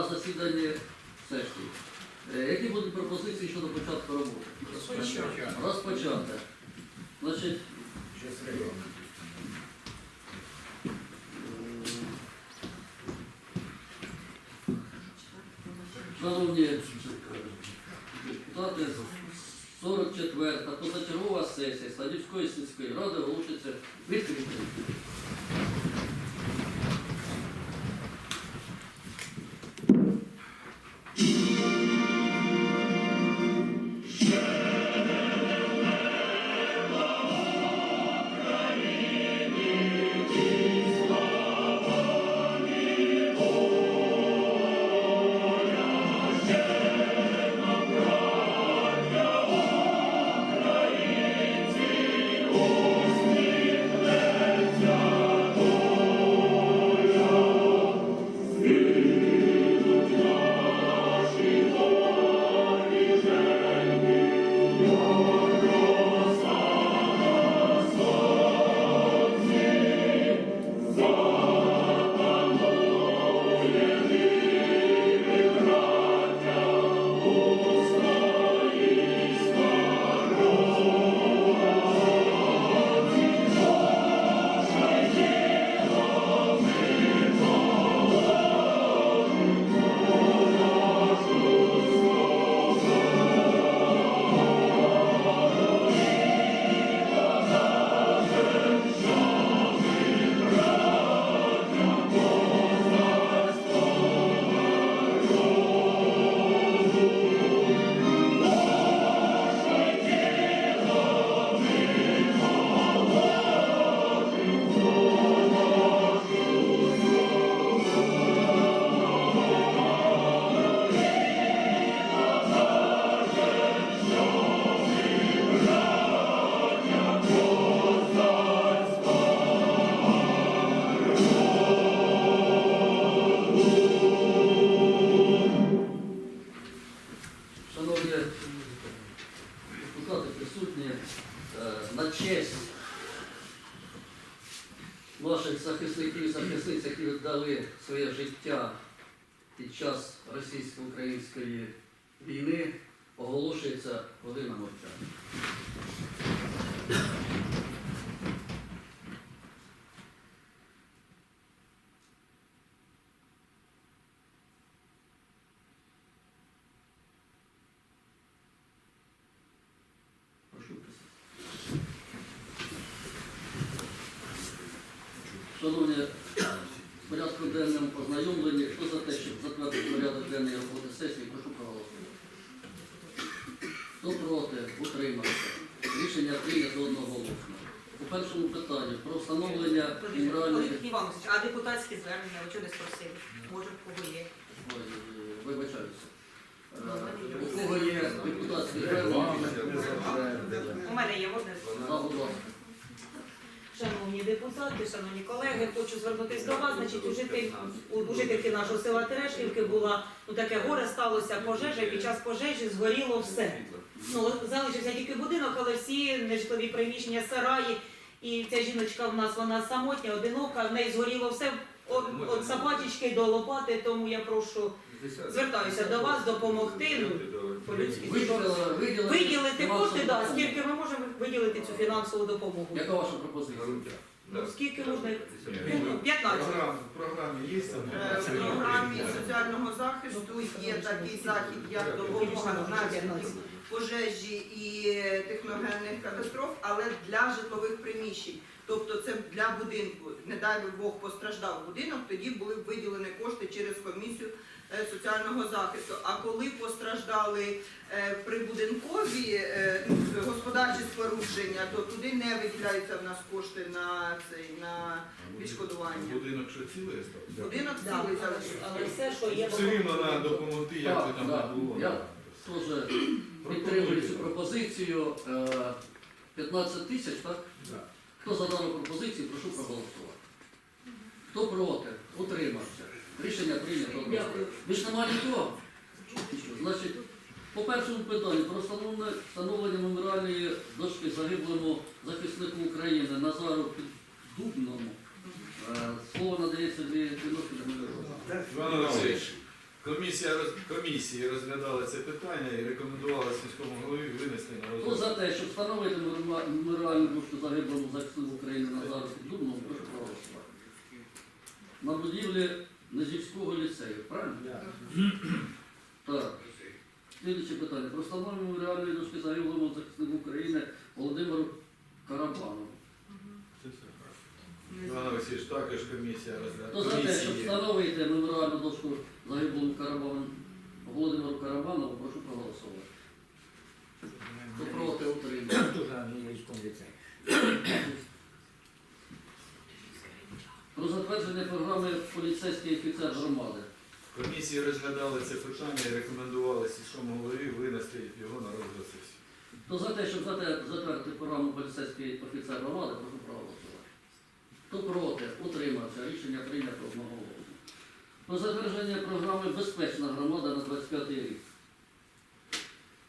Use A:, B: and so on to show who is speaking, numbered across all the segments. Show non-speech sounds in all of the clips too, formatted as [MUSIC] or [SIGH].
A: на засіданні сесії. Е, Які будуть пропозиції щодо початку роботи? Розпочати. Значить, Шановні депутати, 44-та позачергова сесія Садівської сільської ради оголошується відкритою. На честь наших захисників і захисниць, які віддали своє життя під час російсько-української війни, оголошується година мовчання. Прошу присутні. Шановні, з порядку денним познайомлені. Хто за те, щоб затвердити порядок денний роботи сесії, прошу проголосувати. Хто проти, утримався. Рішення прийнято одноголосно. У першому питанні про встановлення генеральної...
B: Олег Іванович, а депутатські звернення, ви чого не спросили? Може, в кого є?
A: Ой, вибачаюся. Е, У кого є депутатські звернення?
B: У мене є одне.
A: За, будь ласка.
B: Шановні депутати, шановні колеги, хочу звернутися до вас. Значить, у, житель, у, у жительки нашого села Терешківки була ну, таке горе сталося пожежа, і під час пожежі згоріло все. Ну, залишився тільки будинок, але всі нежитлові приміщення, сараї. І ця жіночка в нас вона самотня, одинока, в неї згоріло все от, от собачечки до лопати, тому я прошу звертаюся до вас допомогти. Ну, по-людськи.
A: Виділили, виділили
B: Виділити кошти, да, скільки ми можемо виділити цю фінансову допомогу.
A: Яка ваша пропозиція?
B: Ну, скільки можна? Ну, 15.
C: Програм- В програмі є там?
D: Е, В програмі соціального захисту є такий захід, як допомога внаслідок пожежі і техногенних катастроф, але для житлових приміщень. Тобто це для будинку. Не дай Бог постраждав будинок, тоді були б виділені кошти через комісію соціального захисту. А коли постраждали е, прибудинкові е, господарчі спорудження, то туди не виділяються в нас кошти на цей на відшкодування.
C: Будинок що цілий став?
D: Будинок цілий
B: але,
D: залишився.
B: але все, що є
C: Все рівно треба допомогти, як
A: Так,
C: там не було.
A: Я теж підтримую цю пропозицію. Е, 15 тисяч, так? Хто за дану пропозицію, прошу проголосувати. Хто проти? Утримався. Рішення прийнято.
B: Дякую.
A: Більш немає нікого? Значить, по першому питанню про встановлення, меморіальної дошки загиблому захиснику України Назару Піддубному. Е, Слово надається для
C: Іван Олексійович, Комісія роз- комісії розглядала це питання і рекомендувала сільському голові винести на
A: Хто
C: розгляд.
A: за те, щоб встановити меморіа- меморіальну дошку загиблому захиснику України на зараз Дубну, прошу проголосувати. На будівлі Низівського ліцею, правильно? [CLEARS THROAT] Так. Слідуюче питання. Про встановлення меморіальної дошки загиблому захиснику України Володимиру Карабанову.
C: Іван Олексійович, також комісія
A: Хто за те, щоб встановити меморіальну дошку загиблому Карабану Володимиру Карабанову, прошу проголосувати. Хто проти утримання?
E: Дуже англійському ліцеї. [CLEARS THROAT]
A: Про затвердження програми поліцейський офіцер громади.
C: Комісії розглядали це питання і рекомендували сільському голові винести його на розгляд сесії.
A: Хто за те, щоб затвердити програму поліцейський офіцер громади, прошу проголосувати. Хто проти, утримався. Рішення прийнято одноголосно. Про затвердження програми Безпечна громада на 25 рік.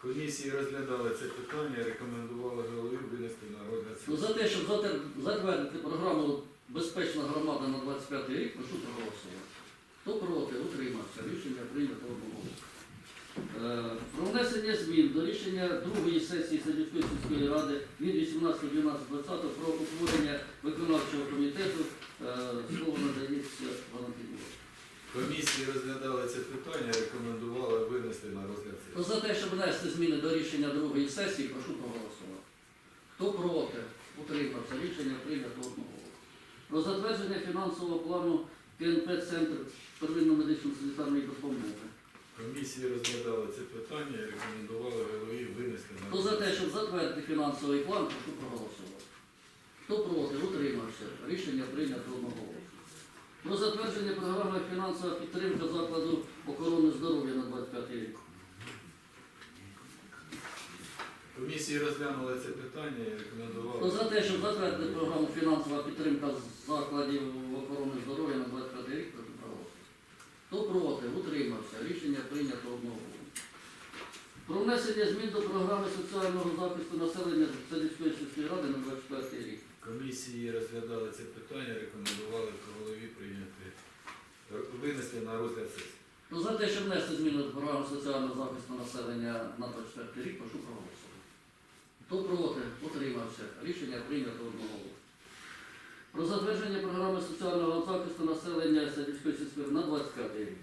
C: Комісії розглядали це питання і рекомендували голові винести на розгляд
A: Хто
C: сесії.
A: за те, щоб затвердити програму Безпечна громада на 25 рік, прошу проголосувати. Хто проти, утримався. Рішення прийнято одноголосно. Е, Про внесення змін до рішення другої сесії Садівської сільської ради від 18.12.20 про утворення виконавчого комітету. Е, Слово надається Валентину.
C: Комісії розглядали це питання і рекомендували винести на розгляд
A: Хто
C: сесії.
A: за те, щоб внести зміни до рішення другої сесії, прошу проголосувати. Хто проти, утримався. Рішення прийнято одного. Про затвердження фінансового плану КНП Центр первинної медичної санітарної допомоги.
C: Комісії розглядали це питання і рекомендували голові винести на
A: Хто за те, щоб затвердити фінансовий план, прошу проголосувати. Хто проти, утримався. Рішення прийнято одноголосно. Про затвердження програми фінансова підтримка закладу охорони здоров'я на 25 рік.
C: Комісії розглянули це питання і
A: Хто за те, щоб затвердити програму фінансова підтримка закладів охорони здоров'я на 25 рік, проголосувати. Хто проти, утримався. Рішення прийнято одного. Про внесення змін до програми соціального захисту населення Садівської сільської ради на 24 рік.
C: Комісії розглядали це питання, рекомендували голові прийняти винести на розгляд сесії.
A: Хто за те, щоб внести зміни до програми соціального захисту населення на 24 рік, прошу проголосувати. Хто проти, утримався. Рішення прийнято одного. Про затвердження програми соціального захисту населення Садівської сільської на 25 рік.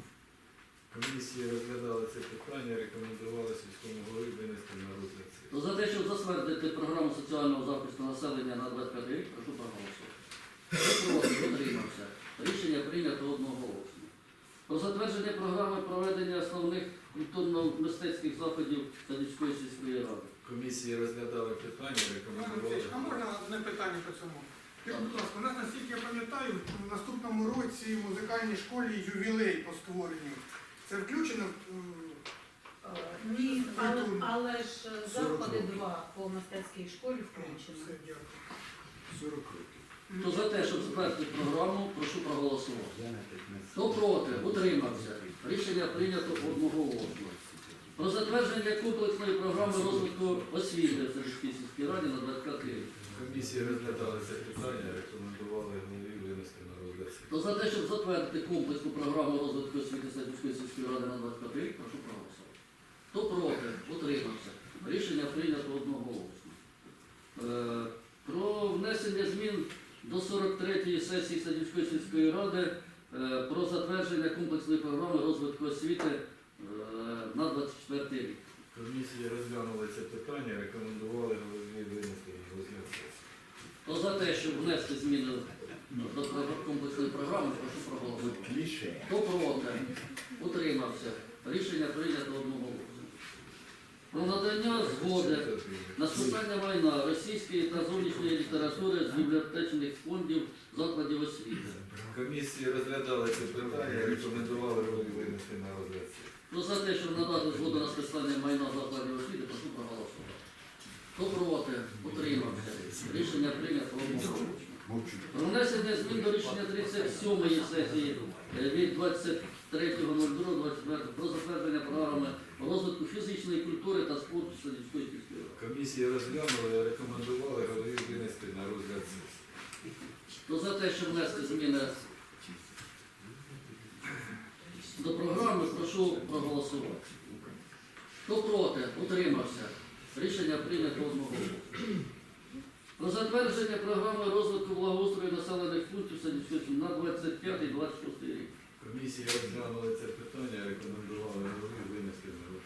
C: Комісії розглядали це питання, рекомендували сільському голові винести на розгляд.
A: То за те, щоб затвердити програму соціального захисту населення на 25 рік, прошу проголосувати. Проти, утримався. Рішення прийнято одноголосно. Про затвердження програми проведення основних культурно-мистецьких заходів Садівської сільської ради.
C: Комісії розглядали питання, рекомендували.
F: Олексійович, а можна одне питання по цьому? Скажіть, будь ласка, у нас, наскільки я пам'ятаю, в наступному році в музикальній школі ювілей по створенню. Це включено в
G: Е, Ні, але, але ж е, заходи два по мистецькій школі включені.
F: все дякую.
C: 40 років.
A: Хто за те, щоб затвердити програму, прошу проголосувати.
E: Я на 15.
A: Хто проти, утримався. Рішення прийнято одноголосно. Про затвердження комплексної програми розвитку освіти в Садівській сільській раді на 25 рік.
C: Комісії розглядали це питання, рекомендували голові винести на розгляд.
A: То за те, щоб затвердити комплексну програму розвитку освіти Садівської сільської ради на 25 рік, прошу проголосувати. Хто проти, утримався. Рішення прийнято одноголосно. Е, Про внесення змін до 43-ї сесії Садівської сільської ради е, про затвердження комплексної програми розвитку освіти е, на 24 рік.
C: Комісії розглянули це питання, рекомендували голові винести на розгляд сесії.
A: То за те, щоб внести зміни до програ- комплексної програми, прошу проголосувати.
E: Кліше.
A: Хто проти? Утримався. Рішення прийнято одноголосно. Про надання згоди на списання майна російської та зовнішньої літератури з бібліотечних фондів закладів освіти.
C: Комісії розглядали це питання, рекомендували винести на розгляд сесії.
A: Хто за те, щоб надати згоду на списання майна закладів освіти, прошу проголосувати. Хто проти? Утримався. Рішення прийнято одноголосно. Про внесення змін до рішення 37-ї сесії е, від 23.02.24 про затвердження програми розвитку фізичної культури та спорту Садівської.
C: Комісії розглянули, рекомендували голові винести на розгляд сесії.
A: То за те, щоб внести зміни до програми прошу проголосувати. Хто проти, утримався. Рішення прийнято одноголосно. Про затвердження програми розвитку благоустрою населених пунктів Садівської на 25-26 рік.
C: Комісія розглянула це питання, рекомендували голові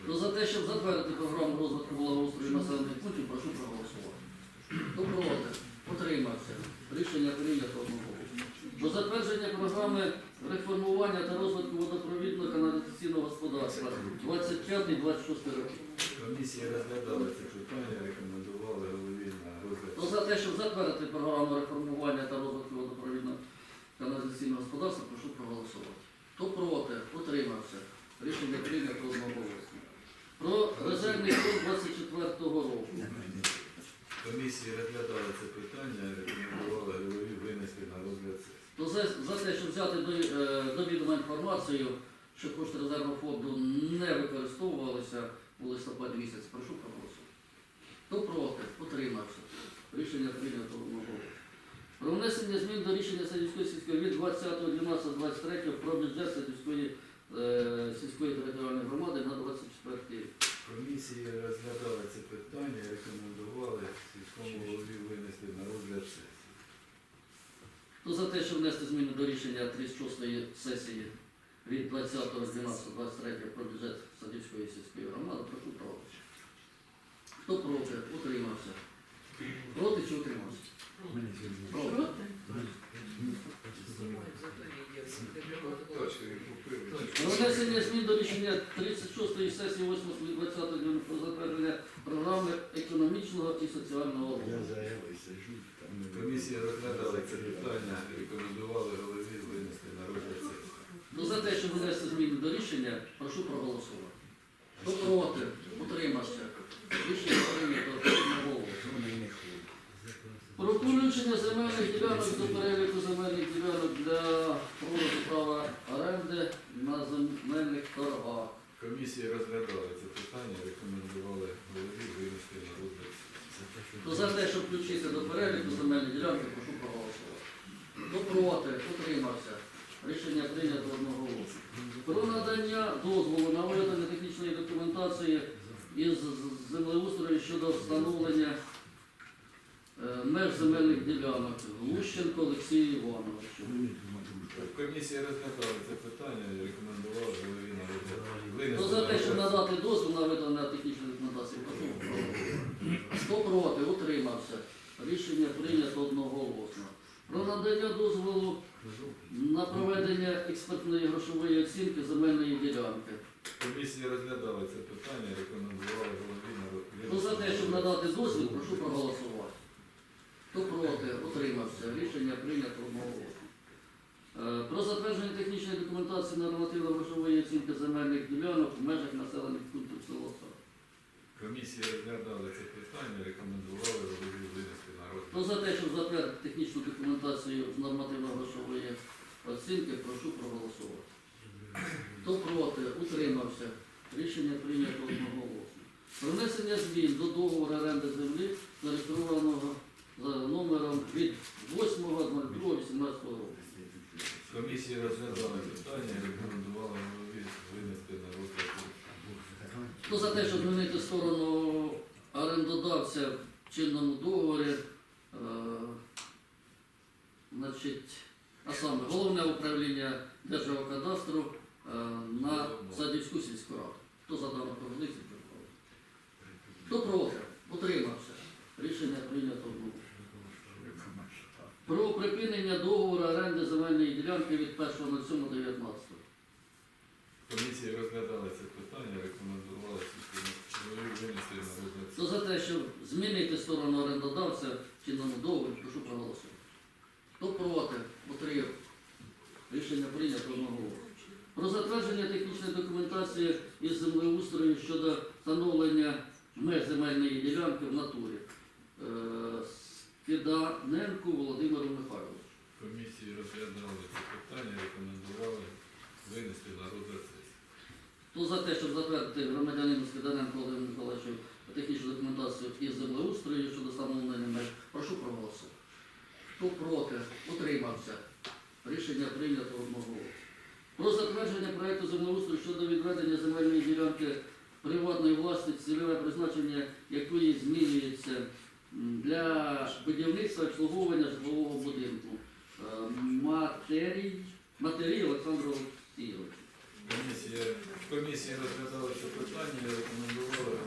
A: Хто за те, щоб затвердити програму розвитку благоустрою населених пунктів, прошу проголосувати. Хто проти, утримався. Рішення прийнято одноголосно. Про затвердження програми реформування та розвитку водопровідно-каналізаційного господарства 25-26 роки.
C: Комісія розглядала це питання, рекомендували голові на розгляд.
A: Хто за те, щоб затвердити програму реформування та розвитку водопровідно-каналізаційного господарства, прошу проголосувати. Хто проти, утримався. Рішення прийнято одноголосно. Про резервний фонд 24 року.
C: Комісія розглядала це питання, рекомендували голові винести на розгляд сесії.
A: То за, за те, щоб взяти до, е, до відома інформацію, що кошти резервного фонду не використовувалися у листопаді місяці, прошу проголосувати. Хто проти, утримався. Рішення прийнято одноголосно. Про внесення змін до рішення Садівської сільської від 20.12.23 про бюджет Садівської е, сільської територіальної громади на 24 рік.
C: Комісія розглядала це питання, рекомендували сільському голові винести на розгляд сесії.
A: Хто за те, щоб внести зміни до рішення 36-ї сесії від 20.12.23 про бюджет Садівської сільської громади, прошу проголосувати. Хто проти, утримався. Проти чи утримався? Проти. Про внесення змін до рішення 36-ї сесії 8.20 про затвердження програми економічного і соціального розвитку.
C: Комісія розглядала це питання, рекомендували голові винести на розгляд сесії.
A: Ну, за те, щоб внести зміни до рішення, прошу проголосувати. Хто проти, утримався. Рішення прийнято одноголосно. Про включення земельних ділянок до переліку земельних ділянок для продажу права оренди на земельних торгах.
C: Комісія розглядала це питання, рекомендували голові винести на розгляд.
A: Хто за те, щоб включити до переліку земельні ділянки, прошу проголосувати. Хто проти, утримався. Рішення прийнято одноголосно. Про надання дозволу на виготовлення технічної документації із землеустрою щодо встановлення е, меж земельних ділянок. Глущенко Олексію Івановичу.
C: Комісія розглядала це питання і рекомендували голові на.
A: Хто за те, щоб надати дозвіл на видання технічної документації. Хто проти, утримався. Рішення прийнято одноголосно. Про надання дозволу на проведення експертної грошової оцінки земельної ділянки.
C: Комісія розглядала це питання, рекомендували голові на
A: Хто за те, щоб
C: розгляд.
A: надати дозвіл, прошу проголосувати. Хто проти, утримався. Рішення прийнято одноголосно. Е, Про затвердження технічної документації нормативно-грошової оцінки земельних ділянок в межах населених пунктів село Сар.
C: Комісія розглядала це питання, рекомендували голові винести на
A: Хто
C: розгляд.
A: за те, щоб затвердити технічну документацію з нормативно-грошової оцінки, прошу проголосувати. Хто проти, утримався. Рішення прийнято одноголосно. Про внесення змін до договору оренди землі, зареєстрованого за номером від 8.02.18 року.
C: Комісія розглядала питання, рекомендувала
A: Хто за те, щоб змінити сторону орендодавця в чинному договорі, е, значить, а саме головне управління Держгеокадастру е, на Садівську сільську раду. Хто за дану пропозицію? Хто проти? Утримався. Рішення прийнято одного. Про припинення договору оренди земельної ділянки від 1.07.19.
C: Комісія розглядала це питання, рекомендувала сільському голові винести на розгляд.
A: Хто за те, щоб змінити сторону орендодавця в чинному договорі, прошу проголосувати. Хто проти, утримав. Рішення прийнято одноголосно. Про затвердження технічної документації із землеустрою щодо встановлення меж земельної ділянки в натурі. Е, Скиданенку Володимиру Михайловичу.
C: Комісії розглядали це питання, рекомендували винести на розгляд сесії.
A: Хто за те, щоб затвердити громадянину Скиданенку Володимиру Михайловичу технічну документацію із землеустрою щодо встановлення меж, прошу проголосувати. Хто проти, утримався. Рішення прийнято одноголосно. Про затвердження проекту землеустрою щодо відведення земельної ділянки приватної власності, цільове призначення якої змінюється для будівництва обслуговування житлового будинку. Е, Матерій, матерій Олександру Олексійовичу.
C: Комісія, комісія розглядала це питання і рекомендувала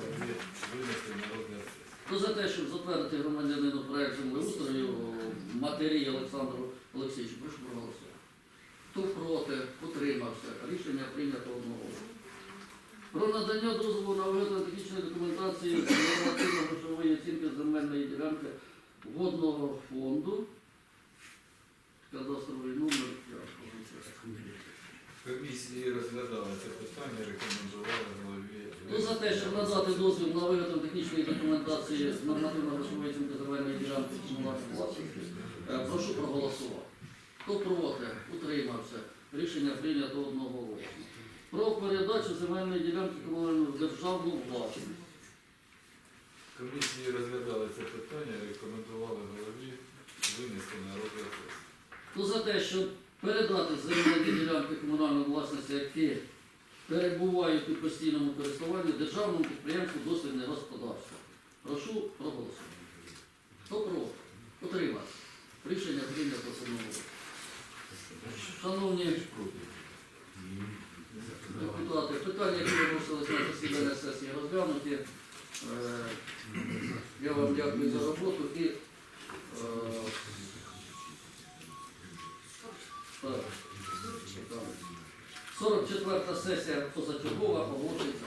C: винести на розгляд.
A: Хто за те, щоб затвердити громадянину проект землеустрою матері Олександру Олексійовичу, прошу проголосувати. Хто проти, утримався. Рішення прийнято одного. Про надання дозволу на виготовлення технічної документації нормативно-грошової оцінки земельної ділянки водного фонду. Кадастровий номер.
C: Комісії розглядала це питання, рекомендували голові.
A: Хто за те, щоб надати дозвіл на виготовлення технічної документації з нормативно-грошової оцінки земельної ділянки комунальної власності, е, прошу проголосувати. Хто проти, утримався. Рішення прийнято одноголосно. Про передачу земельної ділянки комунальної в державну власність.
C: Комісії розглядали це питання, рекомендували голові винести на розгляд.
A: Хто за те, щоб передати земельні ділянки комунальної власності, які перебувають у постійному користуванні державному підприємству дослідне господарство. Прошу проголосувати. Хто проти? Утримався. Рішення прийнято одноголосно. Шановні питання, які виносилися на засідання сесії, розглянуті. Е, Я вам дякую за роботу і е, так, так. 44 сесія позачергова оголошується.